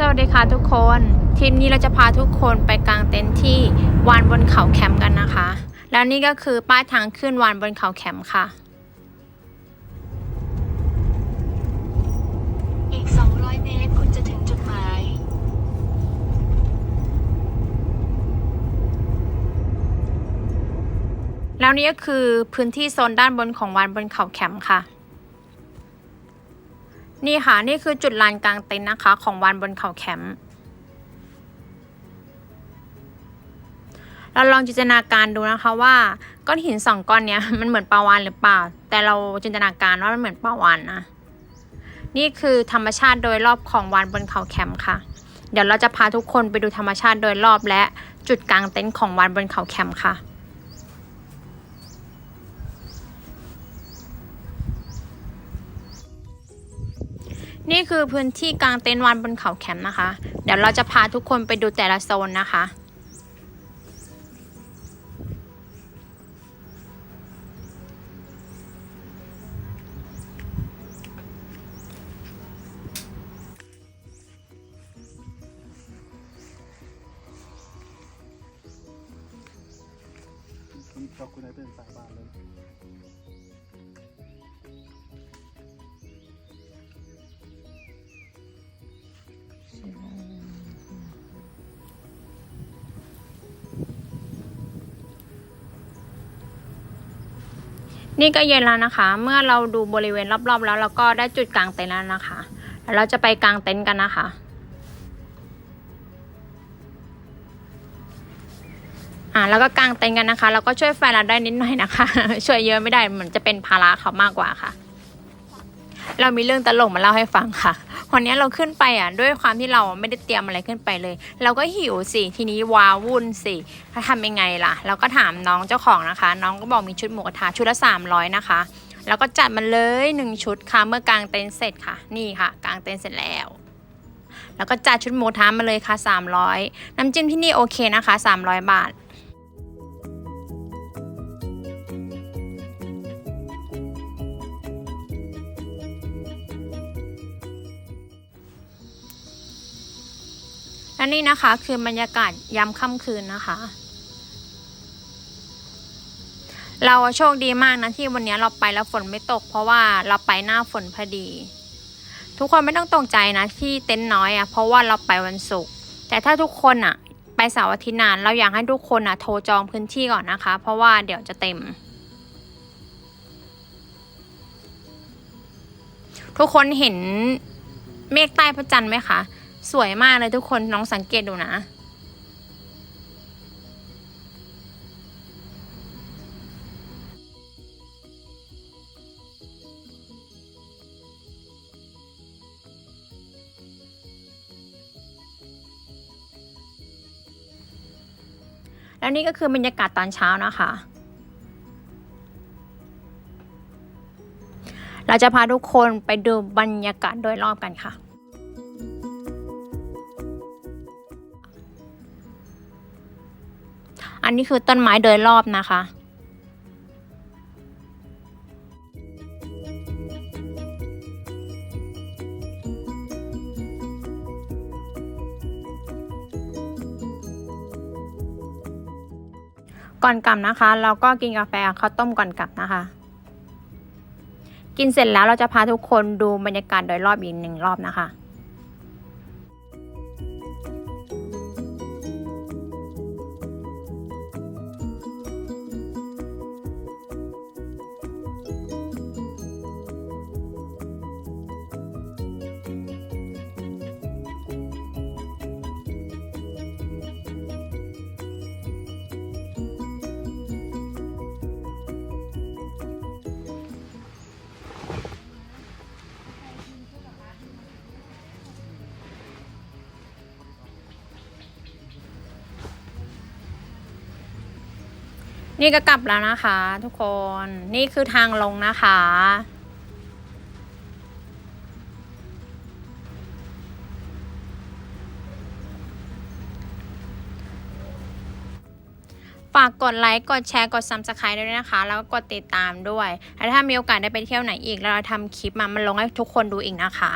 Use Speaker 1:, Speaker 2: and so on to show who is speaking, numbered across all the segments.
Speaker 1: สวัสดีค่ะทุกคนทริปนี้เราจะพาทุกคนไปกางเต็นท์ที่วานบนเขาแคมป์กันนะคะ แล้วนี่ก็คือป้ายทางขึ้นวานบนเขาแคมป์ค่ะ
Speaker 2: อีก 200 เมตรคุณจะถึงจุดหมาย
Speaker 1: แล้วนี่ก็คือพื้นที่โซนด้านบนของวานบนเขาแคมป์ค่ะ นี่ค่ะ นี่คือจุดลานกลางเต็นท์นะคะ ของวานบนเขาแคมป์เราลองจินตนาการดูนะคะว่าก้อนหินสองก้อนเนี้ยมันเหมือนปลาวานหรือเปล่า แต่เราจินตนาการว่ามันเหมือนปลาวานนะนี่คือธรรมชาติโดยรอบของวานบนเขาแคมป์ค่ะ เดี๋ยวเราจะพาทุกคนไปดูธรรมชาติโดยรอบและจุดกลางเต็นท์ของวานบนเขาแคมป์ค่ะ นี่คือพื้นที่กลางเต็นท์วานบนเขาแคมป์นะคะ เดี๋ยวเราจะพาทุกคนไปดูแต่ละโซนนะคะ
Speaker 3: คุณชอบคุณไอเดินสายบานเลย
Speaker 1: นี่ก็เย็นแล้วนะคะ เมื่อเราดูบริเวณรอบๆ แล้วเราก็ได้จุดกลางเต็นท์แล้วนะคะแล้วเราจะไปกลางเต็นท์กันนะคะอ่าแล้วก็กางเต็นท์กันนะคะ แล้วก็ช่วยแฟนเราได้นิดหน่อยนะคะ ช่วยเยอะไม่ได้เหมือนจะเป็นภาระเขามากกว่าค่ะ เรามีเรื่องตลกมาเล่าให้ฟังค่ะ วันนี้เราขึ้นไปอะด้วยความที่เราไม่ได้เตรียมอะไรขึ้นไปเลย เราก็หิวสิทีนี้ว้าวุ่นสิถ้าทำยังไงล่ะ เราก็ถามน้องเจ้าของนะคะ น้องก็บอกมีชุดหมูกระทะชุดละ300นะคะ แล้วก็จัดมาเลยหนึ่งชุดค่ะเมื่อกางเต็นท์เสร็จค่ะ นี่ค่ะกางเต็นท์เสร็จแล้วแล้วก็จัดชุดหมูกระทะมาเลยค่ะ 300 น้ำจิ้มที่นี่โอเคนะคะ 300 บาท และนี่นะคะคือบรรยากาศยามค่ำคืนนะคะ เราโชคดีมากนะที่วันนี้เราไปแล้วฝนไม่ตก เพราะว่าเราไปหน้าฝนพอดี ทุกคนไม่ต้องตกใจนะที่เต็นท์น้อยอะ่ะ เพราะว่าเราไปวันศุกร์แต่ถ้าทุกคนอะ่ะ ไปเสาร์อาทิตย์นานเราอยากให้ทุกคนอะโทรจองพื้นที่ก่อนนะคะ เพราะว่าเดี๋ยวจะเต็ม ทุกคนเห็นเมฆใต้พระจันทร์ไหมคะ สวยมากเลยทุกคนลองสังเกตดูนะ แล้วนี่ก็คือบรรยากาศตอนเช้านะคะเราจะพาทุกคนไปดูบรรยากาศโดยรอบกันค่ะ อันนี้คือต้นไม้โดยรอบนะคะ ก่อนกลับนะคะ เราก็กินกาแฟข้าวต้มก่อนกลับนะคะ กินเสร็จแล้วเราจะพาทุกคนดูบรรยากาศโดยรอบอีกหนึ่งรอบนะคะ นี่ก็กลับแล้วนะคะ ทุกคนนี่คือทางลงนะคะ ฝากกดไลค์ กดแชร์ กด subscribe ด้วยนะคะ แล้วก็กดติดตามด้วย แล้วถ้ามีโอกาสได้ไปเที่ยวไหนอีกแล้วเราทำคลิปมามันลงให้ทุกคนดูอีกนะคะ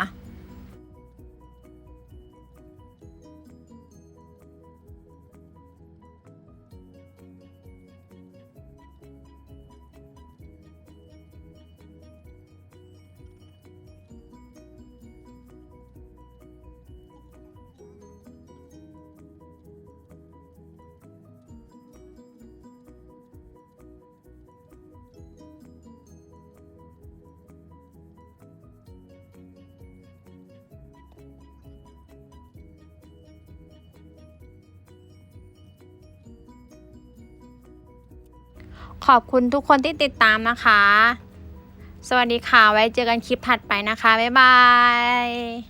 Speaker 1: ขอบคุณทุกคนที่ติดตามนะคะ สวัสดีค่ะ ไว้เจอกันคลิปถัดไปนะคะ บ๊ายบาย